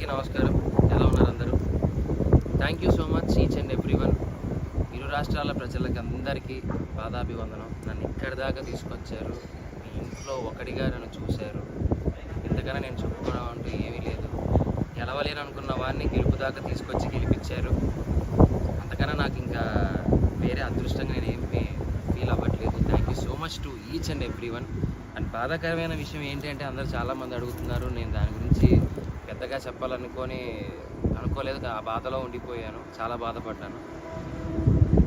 అందరికీ నమస్కారం. ఎలా ఉన్నారు అందరూ? Thank you so much each and every one ఇరు రాష్ట్రాల ప్రజలకి అందరికీ పాదాభివందనం. నన్ను ఇక్కడి దాకా తీసుకొచ్చారు. మీ ఇంట్లో ఒకటిగా నన్ను చూశారు. ఎందుకన్నా నేను చెప్పుకోవడం అంటూ ఏమీ లేదు. గెలవలేను అనుకున్న వాడిని గెలుపు దాకా తీసుకొచ్చి గెలిపించారు. అంతకన్నా నాకు ఇంకా వేరే అదృష్టంగా నేను ఏమి ఫీల్ అవ్వట్లేదు. Thank you so much to each and every one and బాధాకరమైన విషయం ఏంటంటే అందరూ చాలామంది అడుగుతున్నారు. నేను దాని గురించి పెద్దగా చెప్పాలనుకొని అనుకోలేదు. ఆ బాధలో ఉండిపోయాను. చాలా బాధపడ్డాను.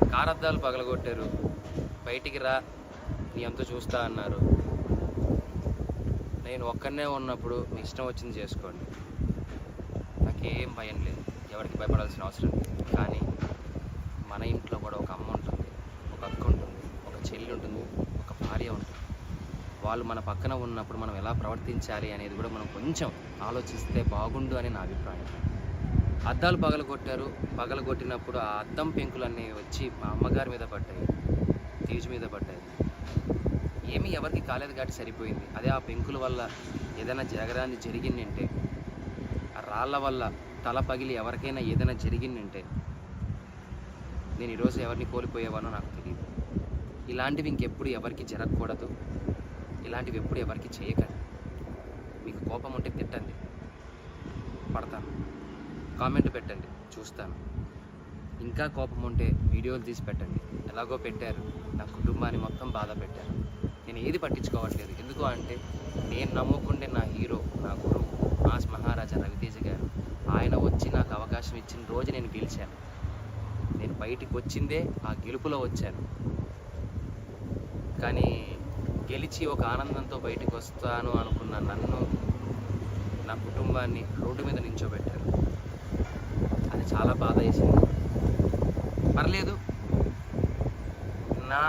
కారద్దాలు పగలగొట్టారు. బయటికి రా నీ అంత చూస్తా అన్నారు. నేను ఒక్కనే ఉన్నప్పుడు మీ ఇష్టం వచ్చింది చేసుకోండి. నాకేం భయం లేదు. ఎవరికి భయపడాల్సిన అవసరం లేదు. కానీ మన ఇంట్లో కూడా ఒక అమ్మ ఉంటుంది ఒక అక్క ఉంటుంది ఒక చెల్లి ఉంటుంది ఒక భార్య ఉంటుంది. వాళ్ళు మన పక్కన ఉన్నప్పుడు మనం ఎలా ప్రవర్తించాలి అనేది కూడా మనం కొంచెం ఆలోచిస్తే బాగుండు అని నా అభిప్రాయం. అద్దాలు పగలగొట్టారు. పగలగొట్టినప్పుడు ఆ అద్దం పెంకులన్నీ వచ్చి మా అమ్మగారి మీద పడ్డాయి. తీజు మీద పడ్డాయి. ఏమీ ఎవరికి కాలేదు కాబట్టి సరిపోయింది. అదే ఆ పెంకుల వల్ల ఏదైనా జరగరాని జరిగిందంటే ఆ రాళ్ళ వల్ల తల పగిలి ఎవరికైనా ఏదైనా జరిగిందంటే నేను ఈరోజు ఎవరిని కోల్పోయేవానో నాకు తెలియదు ఇలాంటివి ఇంకెప్పుడు ఎవరికి జరగకూడదు. ఇలాంటివి ఎప్పుడు ఎవరికి చేయకండి. మీకు కోపం ఉంటే తిట్టండి. పడతాను. కామెంట్ పెట్టండి. చూస్తాను. ఇంకా కోపం ఉంటే వీడియోలు తీసి పెట్టండి. ఎలాగో పెట్టారు. నా కుటుంబాన్ని మొత్తం బాధ పెట్టారు. నేను ఏది పట్టించుకోవట్లేదు. ఎందుకు అంటే నేను నమ్ముకుంటే నా హీరో నా గురువు మాస్ మహారాజా రవితేజ గారు. ఆయన వచ్చి నాకు అవకాశం ఇచ్చిన రోజు నేను గెలిచాను. నేను బయటికి వచ్చిందే ఆ గెలుపులో వచ్చాను. కానీ గెలిచి ఒక ఆనందంతో బయటకు వస్తాను అనుకున్న నన్ను నా కుటుంబాన్ని రోడ్డు మీద నించోబెట్టారు. అది చాలా బాధ వేసింది. పర్లేదు. నా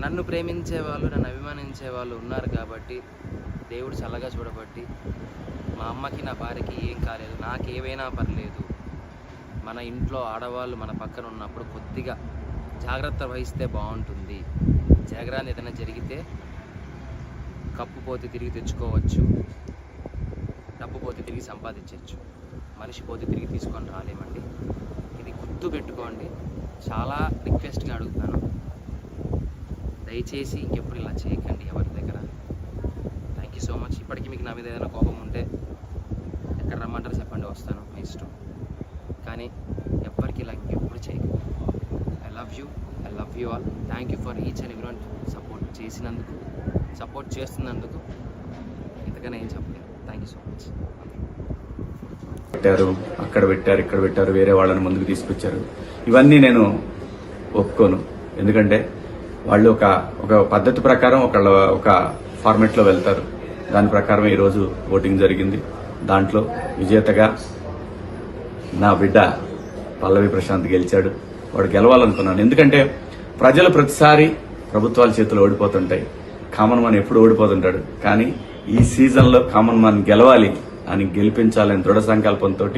నన్ను ప్రేమించే వాళ్ళు నన్ను అభిమానించే వాళ్ళు ఉన్నారు కాబట్టి దేవుడు చల్లగా చూడబట్టి మా అమ్మకి నా భార్యకి ఏం కాలేదు. నాకు ఏవైనా పర్లేదు. మన ఇంట్లో ఆడవాళ్ళు మన పక్కన ఉన్నప్పుడు కొద్దిగా జాగ్రత్త వహిస్తే బాగుంటుంది. జాగ్రత్త ఏదైనా జరిగితే కప్పు పోతే తిరిగి తెచ్చుకోవచ్చు డబ్బు పోతే తిరిగి సంపాదించవచ్చు. మనిషి పోతే తిరిగి తీసుకొని రాలేమండి. ఇది గుర్తు పెట్టుకోండి. చాలా రిక్వెస్ట్గా అడుగుతాను. దయచేసి ఇంకెప్పుడు ఇలా చేయకండి ఎవరి దగ్గర. థ్యాంక్ యూ సో మచ్ ఇప్పటికీ మీకు నా మీద ఏదైనా కోపం ఉంటే ఎక్కడ రమ్మంటారు చెప్పండి వస్తాను మీ ఇష్టం. కానీ ఎవ్వరికి ఇలా ఇంకెప్పుడు చేయకండి. I love you I love you all. Thank you for each and everyone support చేసినందుకు సపోర్ట్ చేస్తున్నందుకు. ఇంతకన్నా ఏం చెప్పలేదు థ్యాంక్ యూ సో మచ్ పెట్టారు అక్కడ పెట్టారు ఇక్కడ పెట్టారు వేరే వాళ్ళని ముందుకు తీసుకొచ్చారు. ఇవన్నీ నేను ఒప్పుకోను. ఎందుకంటే వాళ్ళు ఒక ఒక పద్ధతి ప్రకారం ఒకళ్ళ ఒక ఫార్మెట్లో వెళ్తారు. దాని ప్రకారం ఈరోజు ఓటింగ్ జరిగింది. దాంట్లో విజేతగా నా బిడ్డ పల్లవి ప్రశాంత్ గెలిచాడు. వాడు గెలవాలనుకున్నాను ఎందుకంటే ప్రజలు ప్రతిసారి ప్రభుత్వాల చేతిలో ఓడిపోతుంటాయి. కామన్ మ్యాన్ ఎప్పుడు ఓడిపోతుంటాడు. కానీ ఈ సీజన్లో కామన్ మ్యాన్ గెలవాలి అని గెలిపించాలని దృఢ సంకల్పంతో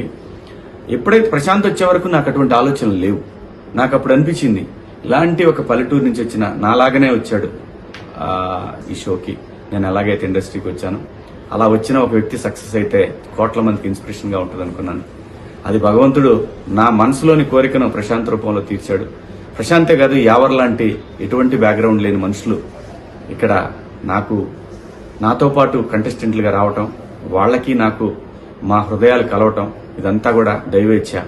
ఎప్పుడైతే ప్రశాంత్ వచ్చే వరకు నాకు అటువంటి ఆలోచనలు లేవు. నాకు అప్పుడు అనిపించింది ఇలాంటి ఒక పల్లెటూరు నుంచి వచ్చిన నాలాగనే వచ్చాడు ఈ షోకి. నేను ఎలాగైతే ఇండస్ట్రీకి వచ్చాను. అలా వచ్చిన ఒక వ్యక్తి సక్సెస్ అయితే కోట్ల మందికి ఇన్స్పిరేషన్గా ఉంటుంది అనుకున్నాను అది భగవంతుడు నా మనసులోని కోరికను ప్రశాంత్ రూపంలో తీర్చాడు. ప్రశాంతే కాదు యావర్ లాంటి ఎటువంటి బ్యాక్గ్రౌండ్ లేని మనుషులు ఇక్కడ నాకు నాతో పాటు కంటెస్టెంట్లుగా రావటం వాళ్ళకి నాకు మా హృదయాలు కలవటం ఇదంతా కూడా దైవేచ్ఛ.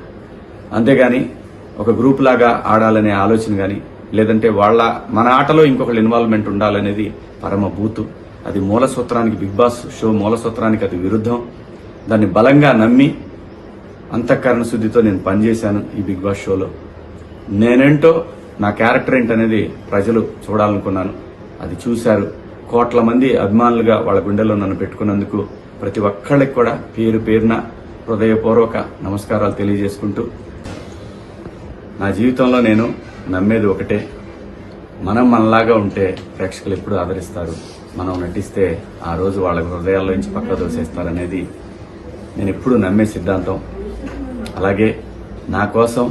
అంతేగాని ఒక గ్రూప్ లాగా ఆడాలనే ఆలోచన కానీ లేదంటే వాళ్ళ మన ఆటలో ఇంకొకళ్ళు ఇన్వాల్వ్మెంట్ ఉండాలనేది పరమ బూతు. అది మూల సూత్రానికి బిగ్ బాస్ షో మూల సూత్రానికి అది విరుద్ధం. దాన్ని బలంగా నమ్మి అంతఃకరణ శుద్ధితో నేను పనిచేశాను ఈ బిగ్ బాస్ షోలో. నేనేంటో నా క్యారెక్టర్ ఏంటనేది ప్రజలు చూడాలనుకున్నాను. అది చూశారు. కోట్ల మంది అభిమానులుగా వాళ్ళ గుండెల్లో నన్ను పెట్టుకున్నందుకు ప్రతి ఒక్కళ్ళకి కూడా పేరు పేరున హృదయపూర్వక నమస్కారాలు తెలియజేసుకుంటూ నా జీవితంలో నేను నమ్మేది ఒకటే. మనం మనలాగా ఉంటే ప్రేక్షకులు ఎప్పుడు ఆదరిస్తారు. మనం నటిస్తే ఆ రోజు వాళ్ళ హృదయాల్లో నుంచి పక్క దోసేస్తారనేది నేను ఎప్పుడు నమ్మే సిద్ధాంతం. అలాగే నా కోసం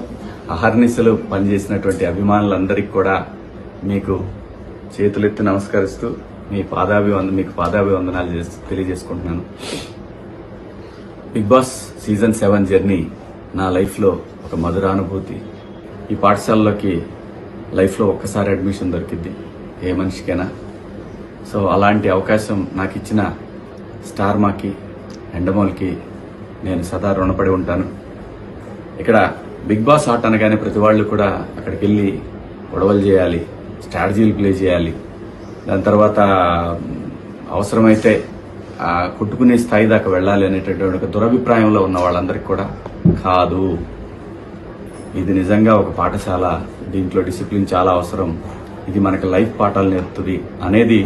అహర్నిశలు పనిచేసినటువంటి అభిమానులందరికీ కూడా మీకు చేతులెత్తి నమస్కరిస్తూ మీ పాదాభివంద మీకు పాదాభివందనాలు చేస్తూ తెలియజేసుకుంటున్నాను. Bigg Boss season seven journey నా లైఫ్లో ఒక మధురానుభూతి ఈ పాఠశాలలోకి లైఫ్లో ఒక్కసారి అడ్మిషన్ దొరికింది ఏ మనిషికైనా. సో అలాంటి అవకాశం నాకు ఇచ్చిన స్టార్ మాకి ఎండమోల్కి నేను సదా రుణపడి ఉంటాను. ఇక్కడ బిగ్ బాస్ ఆట అనగానే ప్రతి వాళ్ళు కూడా అక్కడికి వెళ్ళి గొడవలు చేయాలి స్ట్రాటజీలు ప్లే చేయాలి. దాని తర్వాత అవసరమైతే కొట్టుకునే స్థాయి దాకా వెళ్ళాలి అనేటటువంటి ఒక దురభిప్రాయంలో ఉన్న వాళ్ళందరికీ కూడా కాదు. ఇది నిజంగా ఒక పాఠశాల దీంట్లో డిసిప్లిన్ చాలా అవసరం. ఇది మనకి లైఫ్ పాఠాలు నేర్పుతుంది అనేది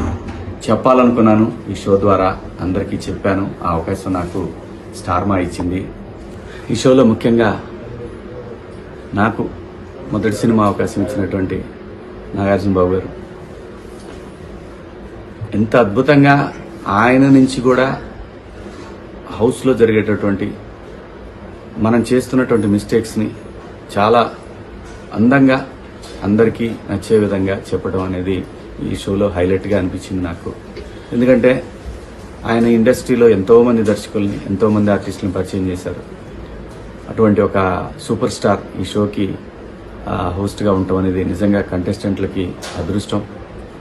చెప్పాలనుకున్నాను ఈ షో ద్వారా అందరికీ చెప్పాను. ఆ అవకాశం నాకు స్టార్ మా ఇచ్చింది. ఈ షోలో ముఖ్యంగా నాకు మొదటి సినిమా అవకాశం ఇచ్చినటువంటి నాగార్జున బాబు గారు. ఎంత అద్భుతంగా ఆయన నుంచి కూడా హౌస్లో జరిగేటటువంటి మనం చేస్తున్నటువంటి మిస్టేక్స్ని చాలా అందంగా అందరికీ నచ్చే విధంగా చెప్పడం అనేది ఈ షోలో హైలైట్గా అనిపించింది నాకు. ఎందుకంటే ఆయన ఇండస్ట్రీలో ఎంతోమంది దర్శకుల్ని ఎంతోమంది ఆర్టిస్టులను పరిచయం చేశారు. అటువంటి ఒక సూపర్ స్టార్ ఈ షోకి హోస్ట్గా ఉండటం అనేది నిజంగా కంటెస్టెంట్లకి అదృష్టం.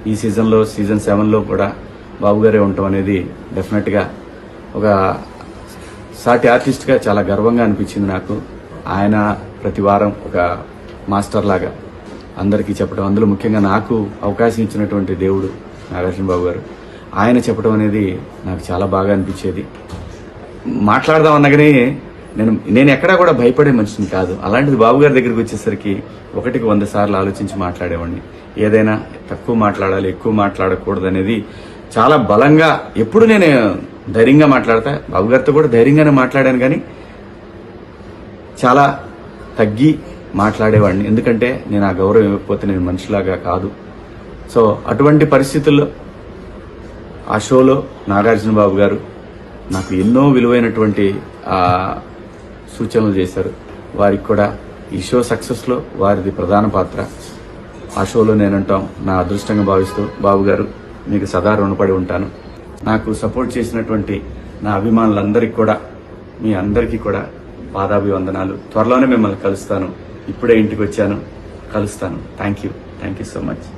ఈ సీజన్లో సీజన్ సెవెన్లో కూడా బాబు గారే ఉండటం అనేది డెఫినెట్గా ఒక సాటి ఆర్టిస్ట్గా చాలా గర్వంగా అనిపించింది నాకు. ఆయన ప్రతి వారం ఒక మాస్టర్ లాగా అందరికీ చెప్పడం అందులో ముఖ్యంగా నాకు అవకాశం ఇచ్చినటువంటి దేవుడు నాగార్జున బాబు గారు. ఆయన చెప్పడం అనేది నాకు చాలా బాగా అనిపించేది. మాట్లాడదాం అనగానే నేను నేను ఎక్కడా కూడా భయపడే మనిషిని కాదు. అలాంటిది బాబు గారి దగ్గరికి వచ్చేసరికి ఒకటికి వంద సార్లు ఆలోచించి మాట్లాడేవాడిని. ఏదైనా తక్కువ మాట్లాడాలి ఎక్కువ మాట్లాడకూడదు అనేది చాలా బలంగా ఎప్పుడు నేను ధైర్యంగా మాట్లాడతా బాబు గారితో కూడా ధైర్యంగానే మాట్లాడాను కానీ చాలా తగ్గి మాట్లాడేవాడిని. ఎందుకంటే నేను ఆ గౌరవం ఇవ్వకపోతే నేను మనిషిలాగా కాదు. సో అటువంటి పరిస్థితుల్లో ఆ షోలో నాగార్జున బాబు గారు నాకు ఎన్నో విలువైనటువంటి సూచనలు చేశారు. వారికి కూడా ఈ షో సక్సెస్లో వారిది ప్రధాన పాత్ర. ఆ షోలో నేనంటాం. నా అదృష్టంగా భావిస్తూ బాబు గారు మీకు సదా రుణపడి ఉంటాను. నాకు సపోర్ట్ చేసినటువంటి నా అభిమానులందరికీ కూడా మీ అందరికీ కూడా పాదాభివందనాలు. త్వరలోనే మిమ్మల్ని కలుస్తాను. ఇప్పుడే ఇంటికి వచ్చాను. కలుస్తాను. Thank you thank you so much